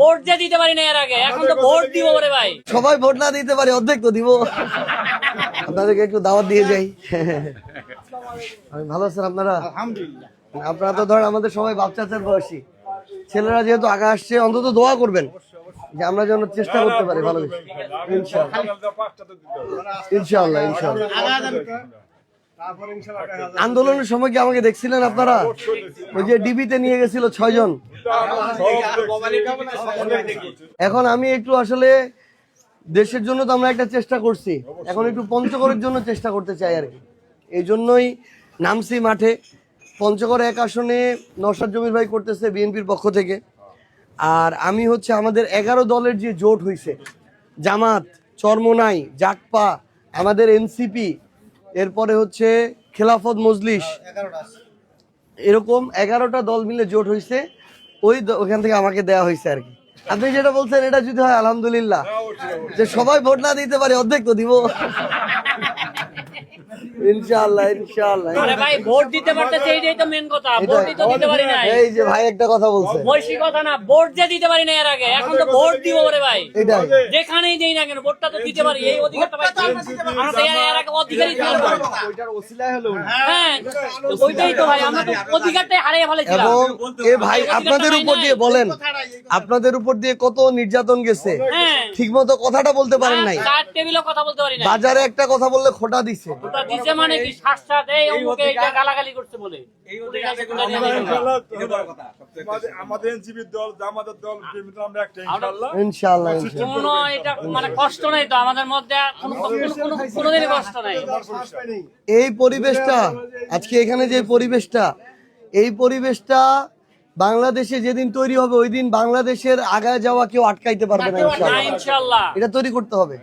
Vote যে দিতে পারি না এর আগে এখন তো ভোট দিব রে ভাই। সবাই ভোট না দিতে পারে অর্ধেক তো দিব। আপনাদেরকে একটু দাওয়াত দিয়ে যাই। আমি ভালো আছেন আপনারা? আপনারা তো ধরেন আমাদের সবাই বাচ্চাদের বয়সী। ছেলেরা যেহেতু আগে আসছে অন্তত দোয়া করবেন যে আমরা যেন চেষ্টা করতে পারি ভালো। ইনশাআল্লাহ। ইনশাআল্লাহ। ইনশাআল্লাহ আন্দোলনের সময় কি আমাকে দেখছিলেন আপনারা? ওই যে ডিবিতে নিয়ে গেছিল ছয়জন। এখন আমি একটু আসলে দেশের জন্য তো আমরা একটা চেষ্টা করছি। এখন একটু পঞ্চগড়ের জন্য চেষ্টা করতে চাই আর কি। এই জন্যই নামছি মাঠে। পঞ্চগড় এক আসনে নসাদ জমির ভাই করতেছে বিএনপির পক্ষ থেকে। আর আমি হচ্ছে আমাদের এগারো দলের যে জোট হয়েছে জামাত, চরমোনাই জাকপা আমাদের এনসিপি এরপরে হচ্ছে খেলাফত মজলিস। এরকম এগারোটা দল মিলে জোট হয়েছে ওই ওখান থেকে আমাকে দেয়া হয়েছে আর কি। আপনি যেটা বলছেন এটা যদি হয় আলহামদুলিল্লাহ। যে সবাই ভোট না দিতে পারে অর্ধেক তো দিব। ইনশাআল্লাহ ইনশাআল্লাহ। আরে ভাই ভোট দিতে পারতেছে এইটাই তো মেন কথা। ভোট এটাই। তো দিতে পারি না এই যে ভাই একটা কথা বলছে। বৈশি কথা না ভোট যে দিতে পারি না এর আগে এখন তো ভোট দিব রে ভাই। এটাই। যেখানেই দেই না কেন ভোটটা তো দিতে পারি এই অধিকারটা পাই আমরা তো এর এর আগে অধিকারই ছিল না। হ্যাঁ ওইটাই তো ভাই আমরা তো অধিকারটাই হারিয়ে ফেলেছিলাম। এবং এ ভাই আপনাদের উপর দিয়ে বলেন। আপনাদের উপর দিয়ে কত নির্যাতন গেছে? হ্যাঁ। ঠিক মতো কথাটা বলতে পারেন নাই। বাজারে একটা কথা বললে খোটা দিছে। ওটা দিছে মানে কি? সাক্ষাৎ এই অমুকে এইটা গালাগালি করছে বলে। আমাদের- আমাদের এনসিপির দল জামাতের দল বিভিন্ন আমরা একটা ইনশাআল্লাহ। ইনশাআল্লাহ ইনশাআল্লাহ। কোনো এটা মানে কষ্ট নাই তো আমাদের মধ্যে কোনো কোনো- কোনো কোনোদিনই কষ্ট নাই। এই পরিবেশটা আজকে এখানে যে পরিবেশটা এই পরিবেশটা বাংলাদেশে যেদিন তৈরি হবে ওই দিন বাংলাদেশের আগায় যাওয়া কেউ আটকাইতে পারবে না ইনশাল্লাহ। এটা তৈরি করতে হবে।